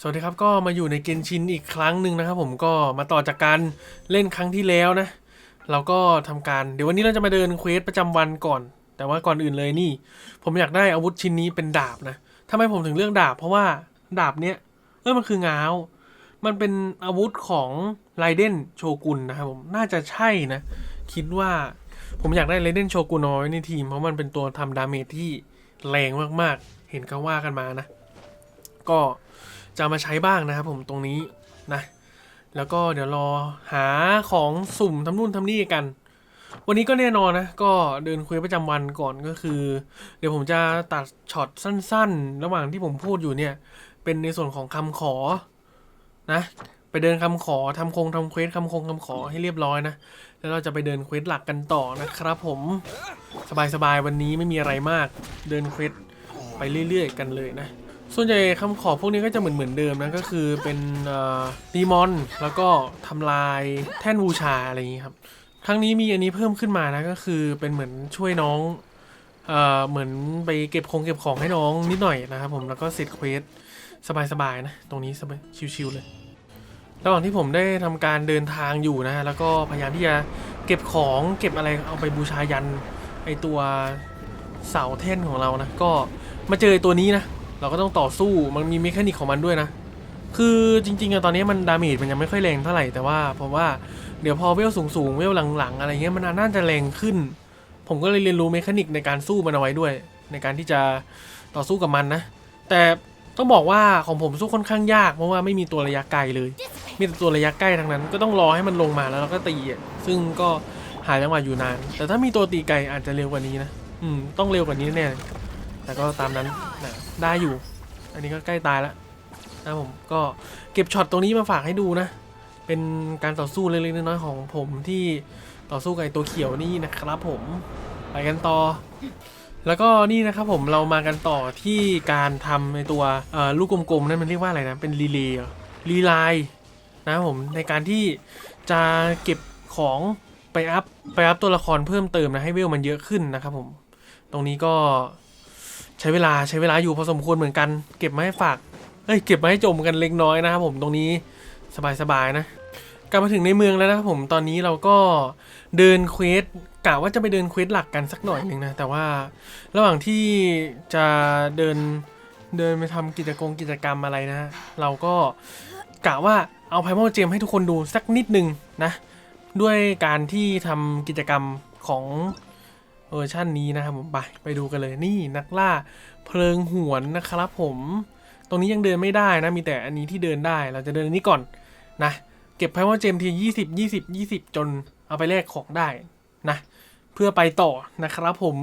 สวัสดีครับก็มาอยู่ในเกนชินอีกครั้งหนึ่งนะครับผมก็มาต่อจากการเล่นครั้งที่แล้วนะ เราก็ทำการเดี๋ยววันนี้เราจะมาเดินเควสประจำวันก่อน แต่ว่าก่อนอื่นเลยนี่ ผมอยากได้อาวุธชิ้นนี้เป็นดาบนะทำไมผมถึงเลือกดาบ เพราะว่าดาบเนี้ยเออมันคือง้าว มันเป็นอาวุธของไรเดนโชกุนนะครับผมน่าจะใช่นะ คิดว่าผมอยากได้ไรเดนโชกุนเอาไว้ในทีมเพราะมันเป็นตัวทำดาเมจที่แรงมากๆ เห็นเขาว่ากันมานะ ก็ จะมาใช้บ้างนะครับผมตรงนี้นะ แล้วก็เดี๋ยวรอหาของสุ่มทำนู่นทำนี่กัน วันนี้ก็แน่นอนนะ ก็เดินคุยประจำวันก่อนก็คือ เดี๋ยวผมจะตัดช็อตสั้นๆ ระหว่างที่ผมพูดอยู่เนี่ย เป็นในส่วนของคำขอนะไปเดินคำขอทำคงทำเควสคำคงคำขอให้เรียบร้อยนะ แล้วเราจะไปเดินเควสหลักกันต่อนะครับผมสบายๆวันนี้ไม่มีอะไรมาก เดินเควสไปเรื่อยๆกันเลยนะ ส่วนใหญ่คำขอพวกนี้ก็จะเหมือนเหมือนเดิมนะก็คือเป็นดีมอนแล้วก็ทำลายแท่นบูชาอะไรอย่างนี้ครับครั้งนี้มีอันนี้เพิ่มขึ้นมานะก็คือเป็นเหมือนช่วยน้องเอ่อเหมือนไปเก็บของเก็บของให้น้องนิดหน่อยนะครับผมแล้วก็เสร็จเควสสบายๆนะ ตรงนี้สบายชิวๆเลยระหว่างที่ผมได้ทำการเดินทางอยู่นะแล้วก็พยายามที่จะเก็บของเก็บอะไรเอาไปบูชายันไอตัวเสาแท่นของเรานะก็มาเจอตัวนี้นะ เราก็ต้องต่อสู้มันมีเมคานิกของมันด้วยนะ คือจริงๆอะตอนนี้มันดาเมจมันยังไม่ค่อยแรงเท่าไหร่แต่ว่าผมว่าเดี๋ยวพอเวลสูงๆเวลหลังๆ อะไรเงี้ยมันน่าจะแรงขึ้น ผมก็เลยเรียนรู้เมคานิกในการสู้มันเอาไว้ด้วย ในการที่จะต่อสู้กับมันนะ แต่ต้องบอกว่าของผมสู้ค่อนข้างยากเพราะว่าไม่มีตัวระยะไกลเลย มีแต่ตัวระยะใกล้ทั้งนั้น ก็ต้องรอให้มันลงมาแล้วเราก็ตีซึ่งก็หาจังหวะอยู่นาน แต่ถ้ามีตัวตีไกลอาจจะเร็วกว่านี้นะ อืม ต้องเร็วกว่านี้แน่ แต่ก็ตามนั้นนะได้อยู่ อันนี้ก็ใกล้ตายแล้วนะผมก็เก็บช็อตตรงนี้มาฝากให้ดูนะ เป็นการต่อสู้เล็กๆน้อยๆของผมที่ต่อสู้กับไอตัวเขียวนี่นะครับผมไปกันต่อ แล้วก็นี่นะครับผมเรามากันต่อที่การทำในตัวลูกกลมๆนั่นมันเรียกว่าอะไรนะ เป็นรีเลย์รีไลน์นะผมในการที่จะเก็บของไปอัพไปอัพตัวละครเพิ่มเติมนะให้เวลมันเยอะขึ้นนะครับผม ตรงนี้ก็ ใช้เวลาใช้เวลาอยู่พอสมควรเหมือนกัน เก็บมาให้ฝากเอ้ยเก็บมาให้จมกันเล็กน้อยนะครับผมตรงนี้สบายๆนะกลับมาถึงในเมืองแล้วนะครับผมตอนนี้เราก็เดินเควสกะว่าจะไปเดินเควสหลักกันสักหน่อยหนึ่งนะแต่ว่าระหว่างที่จะเดินเดินไปทำกิจกรรมกิจกรรมอะไรนะเราก็กะว่าเอาไพ m ม l เจมให้ทุกคนดูสักนิดหนึ่งนะด้วยการที่ทำกิจกรรมของ เวอร์ชันนี้นะครับผมไปไปดูกันเลยนี่นักล่าเพลิงหวนนะครับผม ตรงนี้ยังเดินไม่ได้นะมีแต่อันนี้ที่เดินได้เราจะเดินนนี้ก่อนนะเก็บไพ่ว่าเจมทียี่สิบยี่สิบยี่สิบจนเอาไปแลกของได้นะเพื่อไปต่อนะครับผม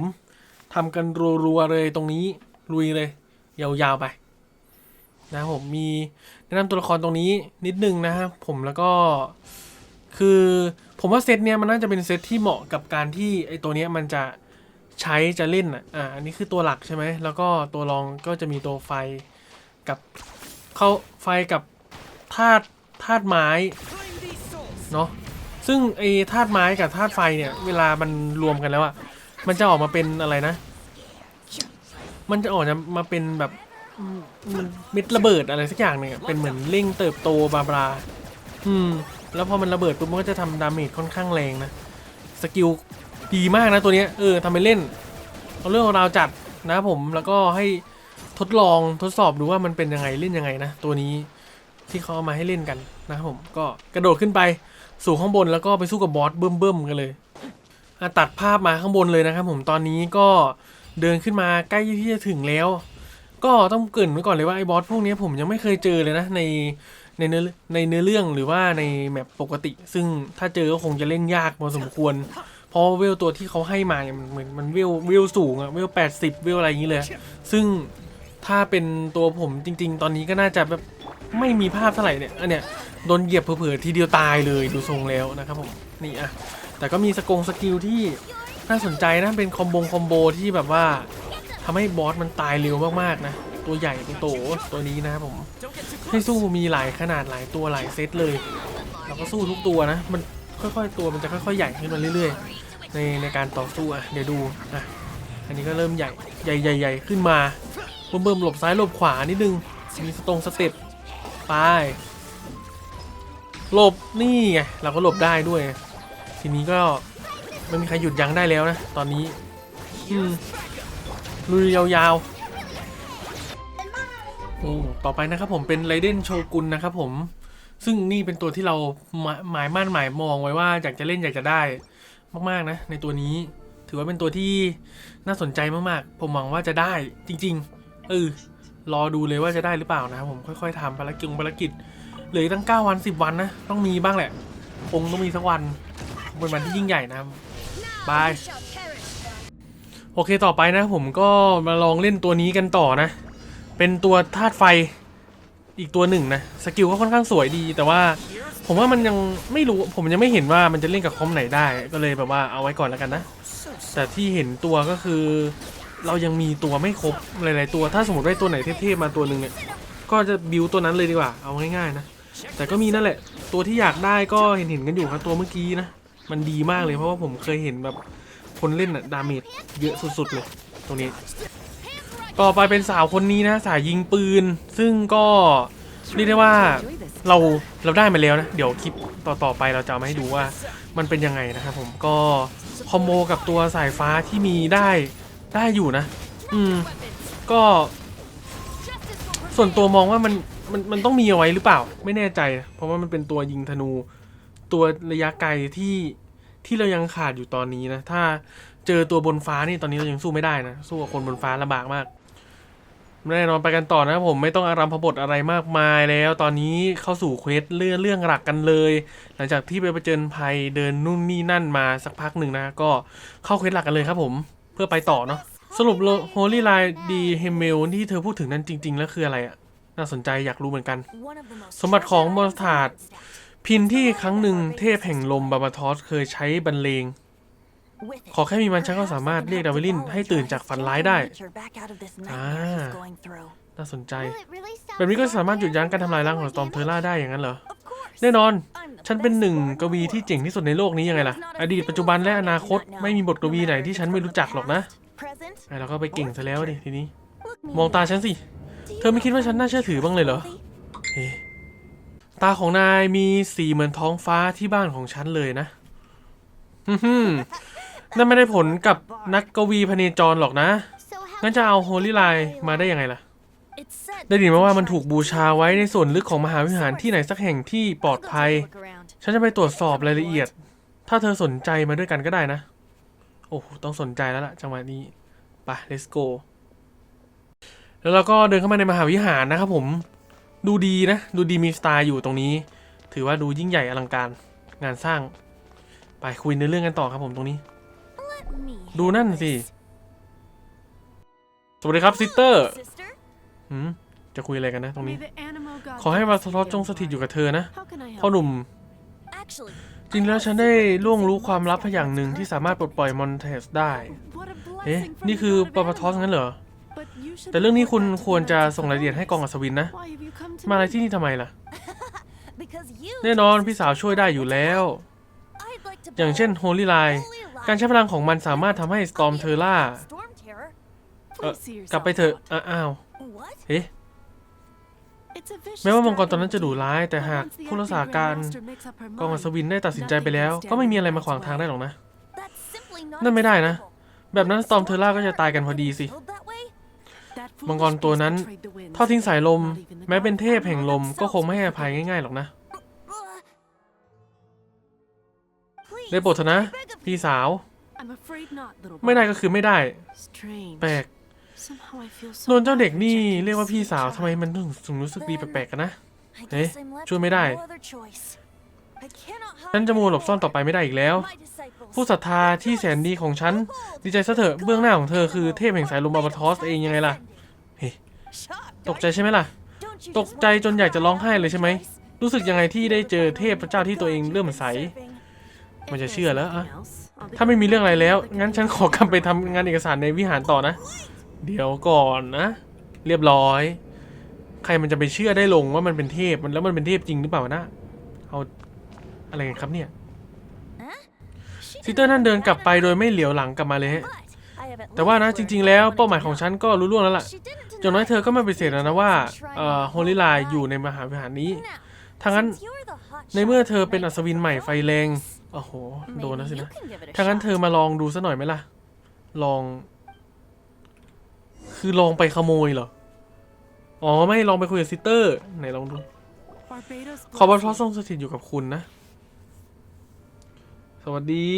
ทำกันรัวๆเลยตรงนี้ลุยเลย ยาวๆไป นะผมมีแนะนำตัวละครตรงนี้นิดนึงนะครับผมแล้วก็ คือผมว่าเซตเนี้ยมันน่าจะเป็นเซตที่เหมาะกับการที่ไอตัวเนี้ยมันจะใช้จะเล่นอะ อ่า อันนี้คือตัวหลักใช่ไหม แล้วก็ตัวรองก็จะมีตัวไฟกับเข้าไฟกับธาตุธาตุไม้เนาะ ซึ่งไอธาตุไม้กับธาตุไฟเนี่ย เวลามันรวมกันแล้วอะมันจะออกมาเป็นอะไรนะ มันจะออกมาเป็นแบบมมันเม็ดระเบิดอะไรสักอย่างหนึ่งเป็นเหมือนเร่งเติบโตบาบราอืม แล้วพอมันระเบิดปุ๊บมันก็จะทำดาเมจค่อนข้างแรงนะ สกิลดีมากนะตัวนี้เออทำไปเล่น เอาเรื่องของเราวจัดนะผมแล้วก็ให้ทดลองทดสอบดูว่ามันเป็นยังไงเล่นยังไงนะ ตัวนี้ที่เขาเอามาให้เล่นกันนะครับผมก็กระโดดขึ้นไปสู่ข้างบนแล้วก็ไปสู้กับบอสเบิ่มๆกันเลยตัดภาพมาข้างบนเลยนะครับผมตอนนี้ก็เดินขึ้นมาใกล้ที่จะถึงแล้ว ก็ต้องเกรินไว้ก่อนเลยว่าไอ้บอสพวกนี้ผมยังไม่เคยเจอเลยนะในในเนื้อในเนื้อเรื่องหรือว่าในแมปปกติ ซึ่งถ้าเจอก็คงจะเล่นยากพอสมควร เพราะเวลตัวที่เขาให้มาเนี่ยมันเหมือนมันเวลเวลสูงอะเวลแปดสิบเวลอะไรอย่างนี้เลย ซึ่งถ้าเป็นตัวผมจริง ๆ ตอนนี้ก็น่าจะแบบไม่มีภาพเท่าไหร่เนี่ยอันเนี้ยโดนเหยียบเผลอทีเดียวตายเลยดูทรงแล้วนะครับผมนี่อะแต่ก็มีสกงสกิลที่น่าสนใจนะเป็นคอมบงคอมโบที่แบบว่า ทำให้บอสมันตายเร็วมากๆนะ ตัวใหญ่ตัวโตตัวนี้นะครับผม ให้สู้มีหลายขนาดหลายตัวหลายเซตเลยเราก็สู้ทุกตัวนะ มันค่อยๆตัวมันจะค่อยๆใหญ่ขึ้นมาเรื่อยๆ ในในการต่อสู้อะเดี๋ยวดูอะอันนี้ก็เริ่มใหญ่ใหญ่ใหญ่ใหญ่ขึ้นมาเบิ่มๆหลบซ้ายหลบขวานิดนึงมีสตรงสเต็ปไปหลบนี่ไงเราก็หลบได้ด้วย ทีนี้ก็ไม่มีใครหยุดยั้งได้แล้วนะ ตอนนี้อืม ลุยยาวๆโอ้ต่อไปนะครับผมเป็นไรเดนโชกุนนะครับผม ซึ่งนี่เป็นตัวที่เราหมายมั่นหมายมองไว้ว่าอยากจะเล่นอยากจะได้มากๆนะ ในตัวนี้ถือว่าเป็นตัวที่น่าสนใจมากๆ ผมหวังว่าจะได้จริงๆ เออ รอดูเลยว่าจะได้หรือเปล่านะครับผมค่อยๆทำภารกิจภารกิจเหลือตั้ง 9 วัน 10 วันนะ ต้องมีบ้างแหละ คงต้องมีสักวัน เป็นวันที่ยิ่งใหญ่นะครับบาย โอเคต่อไปนะ ผมก็มาลองเล่นตัวนี้กันต่อนะ เป็นตัวธาตุไฟอีกตัวหนึ่งนะ สกิลก็ค่อนข้างสวยดี แต่ว่าผมว่ามันยังไม่รู้ผมยังไม่เห็นว่ามันจะเล่นกับคอมไหนได้ ก็เลยแบบว่าเอาไว้ก่อนแล้วกันนะ แต่ที่เห็นตัวก็คือ เรายังมีตัวไม่ครบหลาย ๆ ตัวถ้าสมมติได้ตัวไหนเทพๆมาตัวหนึ่งเนี่ยก็จะบิวตัวนั้นเลยดีกว่า เอาง่าย ๆ นะ แต่ก็มีนั่นแหละ ตัวที่อยากได้ก็เห็นเห็นๆกันอยู่ครับตัวเมื่อกี้นะ มันดีมากเลยเพราะว่าผมเคยเห็นแบบ คนเล่นอะดาเมจเยอะสุดๆเลยตรงนี้ ต่อไปเป็นสาวคนนี้นะ สายยิงปืน ซึ่งก็เรียกได้ว่าเราเราได้มาแล้วนะ เดี๋ยวคลิปต่อๆไปเราจะเอามาให้ดูว่ามันเป็นยังไงนะครับผมก็คอมโบกับตัวสายฟ้าที่มีได้ได้อยู่นะ อืม ก็ ส่วนตัวมองว่ามันมันมันต้องมีเอาไว้หรือเปล่า ไม่แน่ใจ เพราะว่ามันเป็นตัวยิงธนู ตัวระยะไกลที่ ที่เรายังขาดอยู่ตอนนี้นะ ถ้าเจอตัวบนฟ้านี่ตอนนี้เรายังสู้ไม่ได้นะ สู้กับคนบนฟ้าลำบากมากแน่นอนไปกันต่อนะผมไม่ต้องอารัมพบทอะไรมากมายแล้ว ตอนนี้เข้าสู่เควสเรื่องเรื่องหลักกันเลย หลังจากที่ไปประเจญภัยเดินนู่นนี่นั่นมาสักพักหนึ่งนะ ก็เข้าเควสหลักกันเลยครับผมเพื่อไปต่อเนาะสรุปโฮลี่ไลดีเฮเมลที่เธอพูดถึงนั้นจริง ๆ แล้วคืออะไรอะน่าสนใจอยากรู้เหมือนกัน สมบัติของมอสถาด พินที่ครั้งหนึ่งเทพแห่งลมบาบาทอสเคยใช้บรรเลง ขอแค่มีมันฉันก็สามารถเรียกดาวิลินให้ตื่นจากฝันร้ายได้ อ่า น่าสนใจ แบบนี้ก็สามารถหยุดยั้งการทำลายร่างของตอมเทอร่าร่าได้อย่างนั้นเหรอ แน่นอน ฉันเป็นหนึ่งกวีที่เจ๋งที่สุดในโลกนี้ยังไงล่ะ อดีตปัจจุบันและอนาคตไม่มีบทกวีไหนที่ฉันไม่รู้จักหรอกนะไอ้เราก็ไปเก่งซะแล้วดิทีนี้ มองตาฉันสิ เธอไม่คิดว่าฉันน่าเชื่อถือบ้างเลยเหรอ ตาของนายมีสีเหมือนท้องฟ้าที่บ้านของฉันเลยนะฮึ่มนั่นไม่ได้ผลกับนักกวีพเนจรหรอกนะ งั้นจะเอาโฮลี่ไลน์มาได้ยังไงล่ะ ได้ยินมาว่ามันถูกบูชาไว้ในส่วนลึกของมหาวิหารที่ไหนสักแห่งที่ปลอดภัย ฉันจะไปตรวจสอบรายละเอียด ถ้าเธอสนใจมาด้วยกันก็ได้นะ โอ้ต้องสนใจแล้วล่ะจังหวะนี้ ไป let's go แล้วเราก็เดินเข้ามาในมหาวิหารนะครับผม ดูดีนะ ดูดีมีสไตล์อยู่ตรงนี้ ถือว่าดูยิ่งใหญ่อลังการงานสร้าง ไปคุยในเรื่องกันต่อครับผมตรงนี้ ดูนั่นสิ สวัสดีครับซิสเตอร์หืมจะคุยอะไรกันนะตรงนี้ ขอให้มาสลอตจงสถิตอยู่กับเธอนะพ่อหนุ่ม จริงแล้วฉันได้ล่วงรู้ความลับอย่างหนึ่งที่สามารถปลดปล่อยมอนเทสได้ เอ๊ะ นี่คือปปทอสงั้นเหรอ แต่เรื่องนี้คุณควรจะส่งรายละเอียดให้กองอัศวินนะมาอะไรที่นี่ทำไมล่ะ แน่นอนพี่สาวช่วยได้อยู่แล้วอย่างเช่นโฮลี่ไลน์การใช้พลังของมันสามารถทำให้สตอมเทอร่าเอ่อกลับไปเถอะอะอ้าวเอ๊ะแม้แม้ว่าว่ามัมังงกกรรตตออนนนั้นั้นนจะจะดุดุร้าร้ายยแต่แต่หาหากกผู้ผู้รัรักกษาษาการการกกอองงอัอัศศวิวินนได้ได้ตัตัดดสิสินนใจใจไปไปแล้แล้ววก็ก็ไม่ไม่มีมีอะอะไรไรมามาขขวาวางงทาทางงได้ได้หหรรออกกนะนะ นั่นั่นนไม่ไม่ได้ได้นะ นะ แบบนั้นสตอมเทอร่าก็จะตายกันพอดีสิ มังกรตัวนั้นทอดทิ้งสายลม แม้แม้เป็เป็นนเทเทพพแห่แห่งงลลมมก็ก็คคงงไม่ไม่ให้ให้ออภัภัยยง่ายๆหรอกนะ ได้ได้โปบรทดเถอะนะ พี่สาว ไม่ไม่ได้ได้ก็ก็คือไม่ได้ แปลกโดโดนนเจ้าเจ้าเด็เด็กกนี่นี่เรีเรียยกกว่าว่าพี่พี่สาสาววทำทำไมไมมัมันนถึงรู้สึกดีแปลกๆกันนะเอ๊ะเอ๊ะช่วยไม่ได้ฉัฉันนจะจะมัมัววหหลลบบซ่ซ่ออนนต่ต่ออไปไปไม่ได้อีกแล้ว ผู้ผู้ศศรัรัททธาธาที่ที่แสแสนนดีดีของฉัน ดีใจซะเถอะเบื้องหน้าของเธอคือเทพแห่งสายลมอัลบาทอสเองยังไงล่ะ เฮ้ตตกกใจใจใช่ไหมล่ะ ตกใจจนอยากจะร้องไห้เลยใช่ไหม รู้สึกยังไงที่ได้เจอเทพเจ้าที่ตัวเองเลื่อมใส มัมันนจะจะเชื่เชื่ออแล้แล้ววอะอะถ้าถ้าไม่ไม่มีมีเรื่เรื่อองงอะอะไรไรแล้แล้ววงั้นฉันขอกลับไปทำงานเอกสารในวิหารต่อนะ เดี๋ยวก่อนนะ เรียบร้อย ใครมันจะไปเชื่อได้ลงว่ามันเป็นเทพมันแล้วมันเป็นเทพจริงหรือเปล่านะ เอาอะไรกันครับเนี่ยซิซิสสเตเตออร์ร์นั่นั่นนเดิเดินนกกลัลับบไปไปโดโดยยไม่ไม่เหเหลีลียยววหหลัลังงกกลัลับบมามาเลเลยยฮะฮะ แต่ว่านะจริง ๆ แล้วเป้าหมายของฉันก็รู้ล่วงแล้วล่ะอย่างน้อยเธอก็ไม่ปฏิเสธแล้วนะว่าเอ่อโฮลิไลอยู่ในมหาวิหารนี้ถ้างั้นในเมื่อเธอเป็นอัศวินใหม่ไฟแรงโอ้โหโดนนะสินะถ้างั้นเธอมาลองดูซะหน่อยไหมล่ะ ลอง คือลองไปขโมยเหรออ๋อไม่ลองไปคุยกับซิสเตอร์ไหนลองดูขอบพระทรงสถิตอยู่กับคุณนะ สวัสดี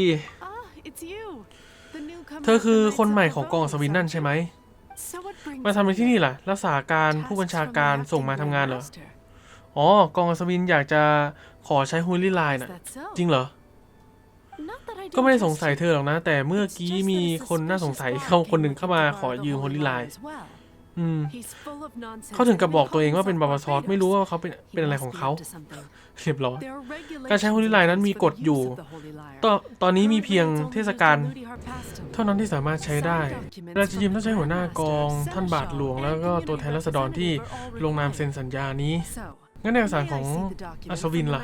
เธอคือคนใหม่ของกองอัศวินนั่นใช่ไหม มาทำอะไรที่นี่ล่ะ รักษาการผู้บัญชาการส่งมาทำงานเหรอ อ๋อ กองอัศวินอยากจะขอใช้ฮุลลี่ไลน์น่ะ จริงเหรอ ก็ไม่ได้สงสัยเธอหรอกนะ แต่เมื่อกี้มีคนน่าสงสัยเข้าคนหนึ่งเข้ามาขอยืมฮูลลี่ไลน์ อืมเขาถึงกับบอกตัวเองว่าเป็นบาบาซอสไม่ไม่รู้รู้ว่าว่าเขาเขาเป็เป็นนเป็นอะไรของเขาเขาเรียบร้อยการใช้ฮุลลี่ไลน์นั้นมีกฎอยู่ตอนตอนนี้นี้มีมีเพีเพียยงงเทเทศศกากาลลเท่านั้นที่สามารถใช้ได้เวลาจะยืมต้องใช้หัวหน้ากองท่านบาทหลวง แล้วก็ตัวแทนรัษฎรที่ลงนามเซ็นสัญญานี้งั้นเอกสารของอัศวินล่ะ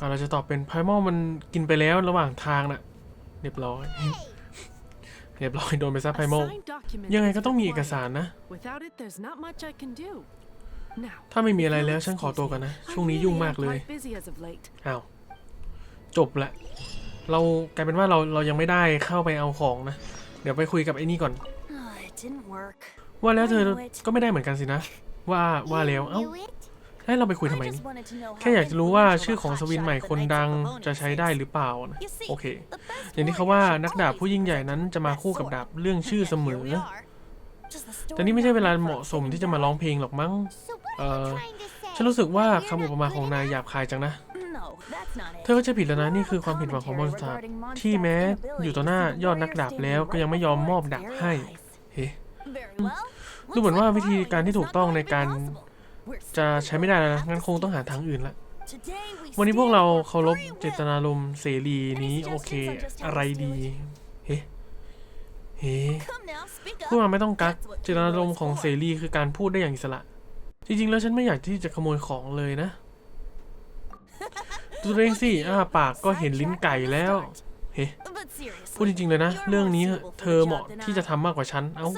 อ่าเราจะตอบเป็นไพมอลมันกินไปแล้วระหว่างทางน่ะ เรียบร้อย เรียบร้อยโดนไปซะไพมอลยังไงก็ต้องมีเอกสารนะ ถ้าไม่มีอะไรแล้วฉันขอตัวก่อนนะ ช่วงนี้ยุ่งมากเลยอ้าวจบละเรากลายเป็นว่าเราเรายังไม่ได้เข้าไปเอาของนะ เดี๋ยวไปคุยกับไอ้นี่ก่อน ว่าแล้วเธอก็ไม่ได้เหมือนกันสินะ ว่าว่าแล้วเอ้า ให้เราไปคุยทำไมนี่แค่อยากจะรู้ว่าชื่อของสวินใหม่คนดังจะใช้ได้หรือเปล่านะโอเค อย่างที่เขาว่านักดาบผู้ยิ่งใหญ่นั้นจะมาคู่กับดาบเรื่องชื่อเสมอ แต่นี่ไม่ใช่เวลาเหมาะสมที่จะมาร้องเพลงหรอกมั้ง เออฉันรู้สึกว่าคำอุปมาของนายหยาบคายจังนะ เธอก็จะผิดแล้วนะนี่คือความผิดหวังของมอนสเตอร์ที่แม้อยู่ต่อหน้ายอดนักดาบแล้วก็ยังไม่ยอมมอบดาบให้ เฮ้ดูเหมือนว่าวิธีการที่ถูกต้องในการ จะใช้ไม่ได้แล้วนะงั้นคงต้องหาทางอื่นละ วันนี้พวกเราเคารพเจตนารมณ์เสรีนี้โอเค อะไรดี เฮ้เฮ้พูดมาไม่ต้องกักเจตนารมณ์ของเสรีคือการพูดได้อย่างอิสระ จริงๆ แล้วฉันไม่อยากที่จะขโมยของเลยนะดูตัวเองสิอ้าปากก็เห็นลิ้นไก่แล้ว เฮ้พูดจริงๆเลยนะ เรื่องนี้เธอเหมาะที่จะทำมากกว่าฉัน เอ้า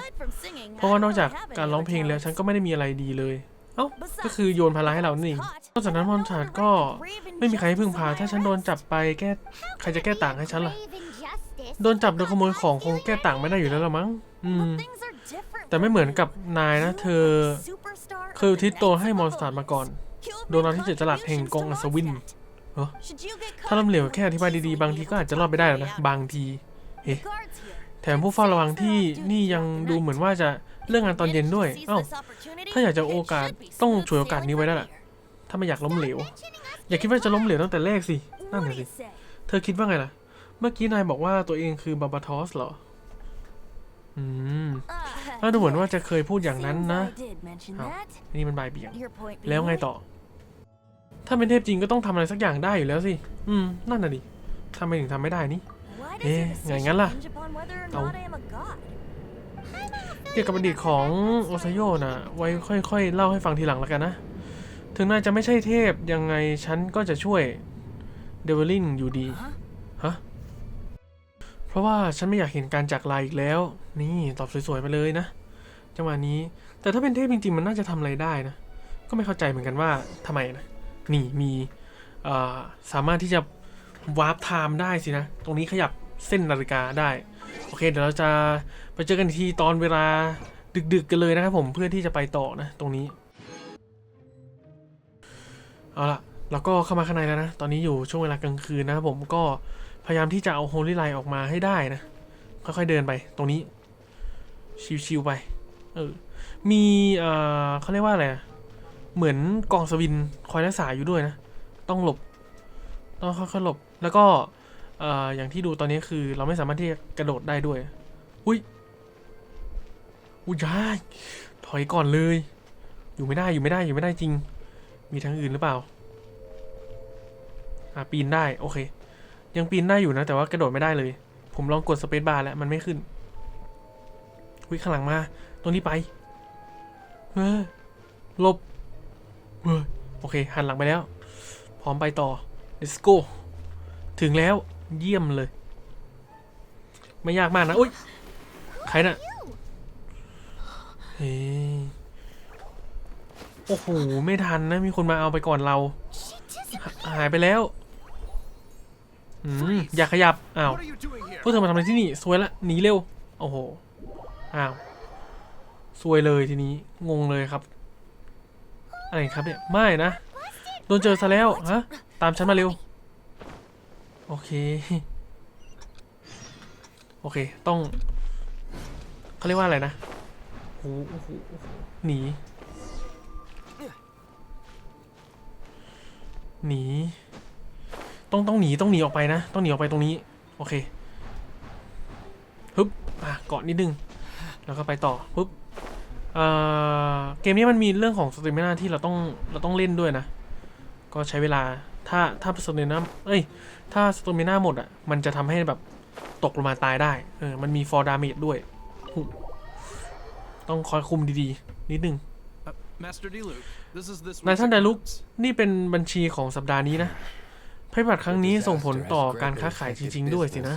เพราะว่านอกจากการร้องเพลงแล้วฉันก็ไม่ได้มีอะไรดีเลย เอ้า ก็คือโยนภาระให้เรานี่นเองนอกจากนั้นมอนชาร์ดก็ไม่มีใครให้พึ่งพา ถ้าฉันโดนจับไปแก้ใครจะแก้ต่างให้ฉันล่ะ โดนจับโดนขโมยของคงแก้ต่างไม่ได้อยู่แล้วละมั้ง อืม แต่ไม่เหมือนกับนายนะ เธอเคยอุทิศตัวให้มอนสตาร์มาก่อน โดนเอาที่เจ็ดจลัดแห่งกองอัศวินเหรอถ้าล้มเหลวแค่อธิบายดีๆ บางทีก็อาจจะรอดไปได้แล้วนะ บางที เฮ้แถมผู้เฝ้าระวังที่นี่ยังดูเหมือนว่าจะ เรื่องงานตอนเย็นด้วยเอ้าถ้าอยากจะโอกาสต้องฉวยโอกาสนี้ไว้แล้วล่ะ ถ้าไม่อยากล้มเหลว อย่าคิดว่าจะล้มเหลวตั้งแต่แรกสิ นั่นน่ะสิ เธอคิดว่าไงล่ะ เมื่อกี้นายบอกว่าตัวเองคือบาบาทอสเหรอ อืมถ้าดูเหมือนว่าจะเคยพูดอย่างนั้นนะอ้าวนี่มันบายเบี่ยง แล้แล้ววไงไงต่ต่ออถ้าเป็นเทพจริงก็ต้องทำอะไรสักอย่างได้อยู่แล้วสิ อืม นั่นน่ะดิทำไมถึงทำไม่ได้นี่ เอ๊ะไงงั้นล่ะ เอา เกี่ยวกับอดีตของโอไซโยน่ะไว้ค่อย ๆ เล่าให้ฟังทีหลังแล้วกันนะ ถึงนายจะไม่ใช่เทพยังไงฉันก็จะช่วยเดวิลินอยู่ดี ฮะ เพราะว่าฉันไม่อยากเห็นการจากลาอีกแล้ว นี่ตอบสวยๆไปเลยนะ จังหวะนี้ แต่ถ้าเป็นเทพจริงๆ มันน่าจะทำอะไรได้นะ ก็ไม่เข้าใจเหมือนกันว่าทำไมนะ นี่มีสามารถที่จะวาร์ปไทม์ได้สินะ ตรงนี้ขยับเส้นนาฬิกาได้ โอเคเดี๋ยวเราจะไปเจอกันอีกทีตอนเวลาดึกๆกันเลยนะครับผมเพื่อที่จะไปต่อนะตรงนี้ เอาละเราก็เข้ามาข้างในแล้วนะ ตอนนี้อยู่ช่วงเวลากลางคืนนะครับผมก็พยายามที่จะเอาโฮลี่ไลน์ออกมาให้ได้นะ ค่อยๆเดินไปตรงนี้ ชิวๆไป เออ มีเอ่อเขาเรียกว่าอะไร เหมือนกองสวินคอยรักษาอยู่ด้วยนะ ต้องหลบ ต้องค่อยๆหลบ แล้วก็ เอ่ออย่างที่ดูตอนนี้คือเราไม่สามารถที่จะกระโดดได้ด้วย อุ้ย อุ้ยยายถอยก่อนเลย อยู่ไม่ได้อยู่ไม่ได้อยู่ไม่ได้จริง มีทางอื่นหรือเปล่า อะปีนได้โอเค ยังปีนได้อยู่นะ แต่ว่ากระโดดไม่ได้เลย ผมลองกดสเปซบาร์แล้วมันไม่ขึ้น อุ้ยข้างหลังมา ตรงนี้ไปเฮ้ยลบเฮ้ยโอเคหันหลังไปแล้ว พร้อมไปต่อ let's go ถึงแล้ว เยี่ยมเลย ไม่ยากมากนะอุ้ยใครน่ะเฮ้ยโอ้โห ไม่ทันนะ มีคนมาเอาไปก่อนเรา หายไปแล้วอืมอย่าขยับ อ้าว What are you doing here? พวกเธอมาทำอะไรที่นี่สวยละหนีเร็ว โอ้โห อ้าวสวยเลยทีนี้ งงเลยครับ อะไรครับเนี่ย ไม่นะ โดนเจอซะแล้ว ฮะ ตามฉันมาเร็ว โอเค โอเค ต้องเขาเรียกว่าอะไรนะโอ้โหโอ้โหโอ้โหนี หนี ต้องต้องหนีต้องหนีออกไปนะ ต้องหนีออกไปตรงนี้ โอเคฮึบอะเกาะนิดนึง แล้วก็ไปต่อฮึบเกมนี้มันมีเรื่องของสเตมินาที่เราต้องเราต้องเล่นด้วยนะ ก็ใช้เวลา ถ้าถ้าสเตมินาเอ้ย ถ้าสเตมินาหมดอะ มันจะทำให้แบบตกลงมาตายได้ เออ มันมีฟอร์ดาเมจด้วยหุต้องคอยคุมดีๆ นิดนึง Uh, Master Diluc, this is this นาย week's ท่านไดลุก accounts. นี่เป็นบัญชีของสัปดาห์นี้นะภัยพิบัติครั้งนี้ส่งผลต่อการค้าขายจริง ๆ ด้วยสินะ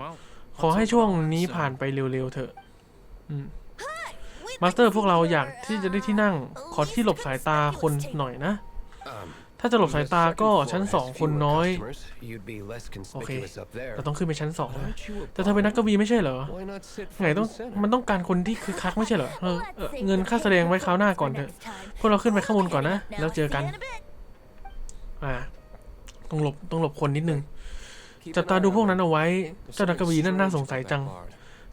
Well, ขอให้ช่วงนี้ผ่านไปเร็ว ๆ เถอะอืมมาสเตอร์พวกเราอยากที่จะได้ที่นั่ง ขอที่หลบสายตาคนหน่อยนะ ถ้าจะหลบสายตาก็ชั้นสองคนน้อย โอเคเราต้องขึ้นไปชั้นสองนะแต่เธอเป็นนักกวีไม่ใช่เหรอ ไงต้องมันต้องการคนที่คือคักไม่ใช่เหรอเออเออเงินค่าแสดงไว้คราวหน้าก่อนเถอะ พวกเราขึ้นไปข้างบนก่อนนะ แล้วเจอกัน อ่า ต้องหลบต้องหลบคนนิดนึง จับตาดูพวกนั้นเอาไว้ เจ้านักกวีนั่นน่าสงสัยจัง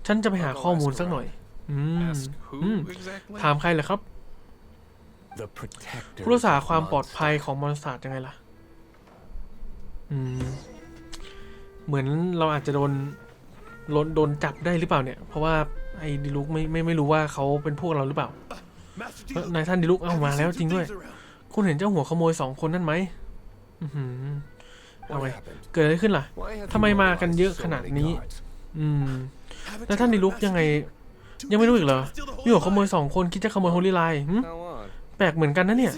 ฉันจะไปหาข้อมูลสักหน่อย อืม ask who อืม exactly? ถามใครเหรอครับ ผู้รักษาความปลอดภัยของมอนสเตอร์ยังไงล่ะ อืม เหมือนเราอาจจะโดนโดนโดนจับได้หรือเปล่าเนี่ย เพราะว่าไอ้ดิลุกไม่ไม่ไม่รู้ว่าเขาเป็นพวกเราหรือเปล่า Master เอ้ย Diluc, นายท่านดิลุก have เอา you มา seen แล้ว some จริงด้วย thieves around? คุณเห็นเจ้าหัวขโมยสองคนนั่นไหมอื้อหือเอาไว้เกิดอะไรขึ้นล่ะทำไมมากันเยอะขนาดนี้ อืม Haven't แล้ว you ท่าน heard ดิลุก about ยังไง two ยังไม่รู้อีกเหรอ Steal the มีหัว holy ขโมย light. สองคนคิดจะขโมยโฮลี่ไลน์หึแปลกเหมือนกันนะเนี่ย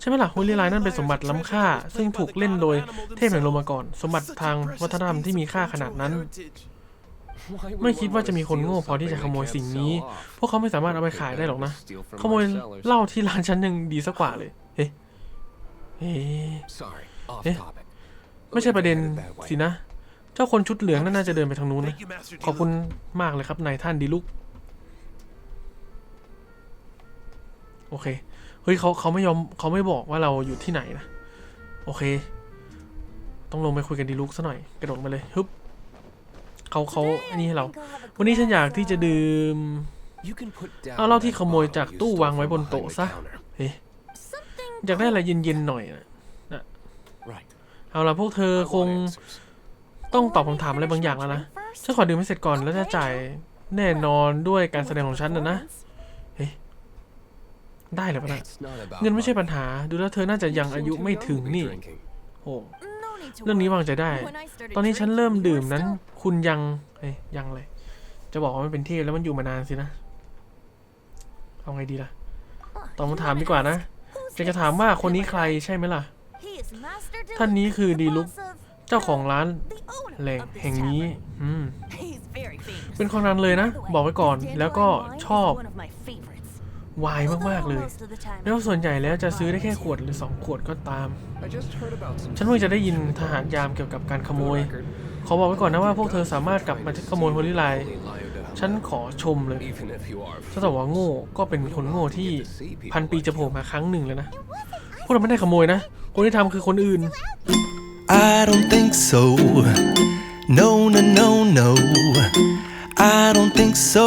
ใช่ไหมล่ะโฮลี่ไลน์นั่นเป็นสมบัติล้ำค่า ซึ่งถูกเล่นโดยเทพแห่งลมมาก่อน สมบัติทางวัฒนธรรมที่มีค่าขนาดนั้น ไม่คิดว่าจะมีคนโง่พอที่จะขโมยสิ่งนี้ พวกเขาไม่สามารถเอาไปขายได้หรอกนะ ขโมยเหล้าที่ร้านฉันยังดีสักกว่าเลย เฮ้เฮ้เอ๊ะไม่ใช่ประเด็นสินะ เจ้าคนชุดเหลืองนั่นน่าจะเดินไปทางนู้นนะ ขอบคุณมากเลยครับนายท่านดีลุกโอเค เฮ้ยเขาเขาไม่ยอมเขาไม่บอกว่าเราอยู่ที่ไหนนะ โอเค ต้องลงไปคุยกันดีลุกซะหน่อย กระโดดมาเลยฮึบเขาเขาอันนี้ให้เรา วันนี้ฉันอยากที่จะดื่มเอาเหล้าที่ขโมยจากตู้วางไว้บนโต๊ะซะเฮ้อยากได้อะไรเย็นๆหน่อยนะนะเอาละพวกเธอคงต้องตอบคำถามอะไรบางอย่างแล้วนะฉันขอดื่มให้เสร็จก่อนแล้วจะจ่ายแน่นอนด้วยการแสดงของฉันนะนะ ได้เลยปะนะเงินไม่ใช่ปัญหา ดูแล้วเธอน่าจะยังอายุไม่ถึงนี่โอ้เรื่องนี้วางใจได้ ตอนนี้ฉันเริ่มดื่มนั้น คุณยังเอ้ยยังเลย จะบอกว่ามันเป็นเทพแล้วมันอยู่มานานสินะเอาไงดีล่ะตอบคำถามดีกว่านะจะจะถามว่าคนนี้ใครใช่ไหมล่ะ ท่านนี้คือดีลุกเจ้าของร้านแหล่งแห่งนี้ อืมเป็นคนนั้นเลยนะ บอกไว้ก่อนแล้วก็ชอบ วายมากๆเลย แล้วส่วนใหญ่แล้วจะซื้อได้แค่ขวดหรือสองขวดก็ตาม ฉันเพิ่งจะได้ยินทหารยามเกี่ยวกับการขโมย ขอบอกไว้ก่อนนะว่าพวกเธอสามารถกลับมาขโมยโฮลิไลน์ฉันขอชมเลยถ้าแต่ว่าโง่ก็เป็นคนโง่ที่พันปีจะโผล่มาครั้งหนึ่งเลยนะ พวกเราไม่ได้ขโมยนะ คนที่ทำคือคนอื่น I don't think so. No, no, no, no. I don't think so.